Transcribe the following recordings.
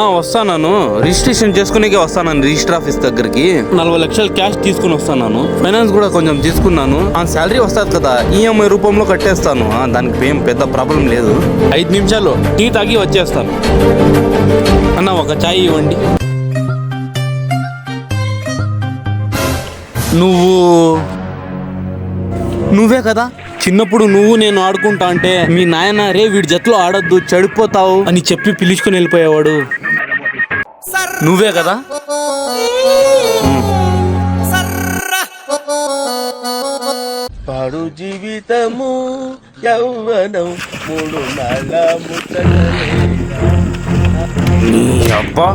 వస్తాను రిజిస్ట్రేషన్ చేసుకునేకే వస్తాను register office దగ్గరికి. నలభై లక్షలు క్యాష్ తీసుకుని వస్తాను ఫైనాన్స్ కూడా కొంచెం తీసుకున్నాను ఆ శాలరీ వస్తుంది కదా ఈఎంఐ రూపంలో కట్టేస్తాను. దానికి ఏం పెద్ద ప్రాబ్లం లేదు. ఐదు నిమిషాలు టీ తాగి వచ్చేస్తాను. అన్న ఒక చాయ్ ఇవ్వండి. నువ్వు నువ్వే కదా? చిన్నప్పుడు నువ్వు నేను ఆడుకుంటా అంటే మీ నాయన రే వీడి జట్లో ఆడొద్దు చెడిపోతావు అని చెప్పి పిలుచుకుని వెళ్ళిపోయేవాడు. నువ్వే కదా? పాడు జీవితము యౌవనం మూడు నీ అబ్బా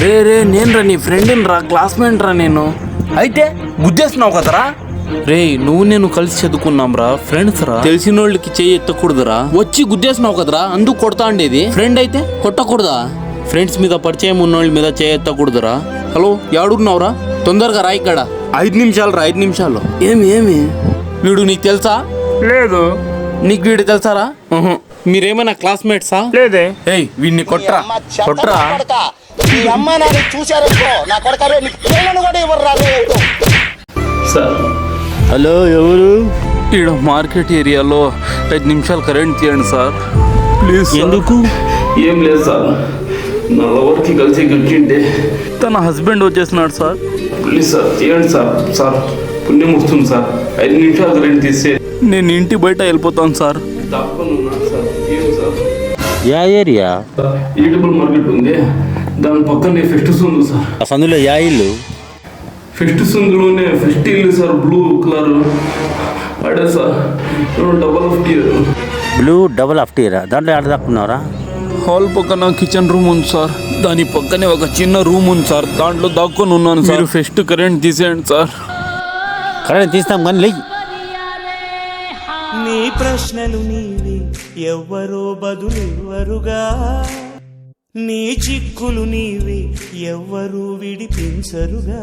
రే రే నేను రా నీ ఫ్రెండ్ రా క్లాస్మేట్ రా నేను? అయితే గుద్దేస్తున్నావు కదరా? రే నువ్వు నేను కలిసి చదువుకున్నాం రా ఫ్రెండ్స్ రా. తెలిసిన వాళ్ళకి చెయ్యి ఎత్తకూడదురా. వచ్చి గుద్దేస్తున్నావు కదరా అందుకు కొడతా ఉండేది ఫ్రెండ్ అయితే కొట్టకూడదా? ఫ్రెండ్స్ మీద పరిచయం ఉన్నోళ్ళ మీద చేయి ఎత్తకూడదురా హలో యాడున్నావురా? తొందరగా రా ఇక్కడ. ఐదు నిమిషాలు రా ఐదు నిమిషాలు. ఏమి ఏమి? వీడు నీకు తెలుసా? లేదు. నీకు వీడు తెలుసారా. మీరేమైనా క్లాస్మేట్సా? లేదే. ఏయ్ వీడిని కొట్రా. కొట్రా. ఈ అమ్మ నాన్న చూశారనుకో నా కొడక నీకు పిల్లలను కూడా ఇవ్వరు రాదు సార్. హలో ఎవరు? ఈడ మార్కెట్ ఏరియాలో ఐదు నిమిషాలు కరెంట్ తీయండి సార్. ప్లీజ్ ఎందుకు? ఏం లేదు సార్. నా లవర్కి కలిసి గడిచింటే తన హస్బెండ్ వచ్చేసినాడు సార్. ప్లీజ్ సార్ తీయండి సార్ సార్ పుణ్యం వస్తుంది సార్. ఐదు నిమిషాలు కరెంట్ తీస్తే నేను ఇంటి బయట వెళ్ళిపోతాను సార్. సార్ ఏం sir. Yeah area? Eatable market ఉంది. దాని పక్కనే ఫెస్టిస్ ఉంది సార్. ఆ సందులో యా ఇల్లు? ఫెస్ట్ సుందులోనే ఫెస్ట్ ఇల్లు సార్ బ్లూ కలర్. అడే sir double fifty blue double ఆఫ్టీరా దాంట్లో ఆడ దాక్కున్నారా? హాల్ పక్కన కిచెన్ రూమ్ ఉంది సార్. దాని పక్కనే ఒక చిన్న రూమ్ ఉంది సార్. దాంట్లో దాక్కొని ఉన్నాను సార్. ఫెస్ట్ కరెంట్ తీసేయండి సార్. కరెంట్ తీస్తాం కానీ లేయ్. నీ ప్రశ్నలు నీవి ఎవ్వరో బదులెవ్వరుగా. నీ చిక్కులు నీవి ఎవ్వరూ విడిపించరుగా.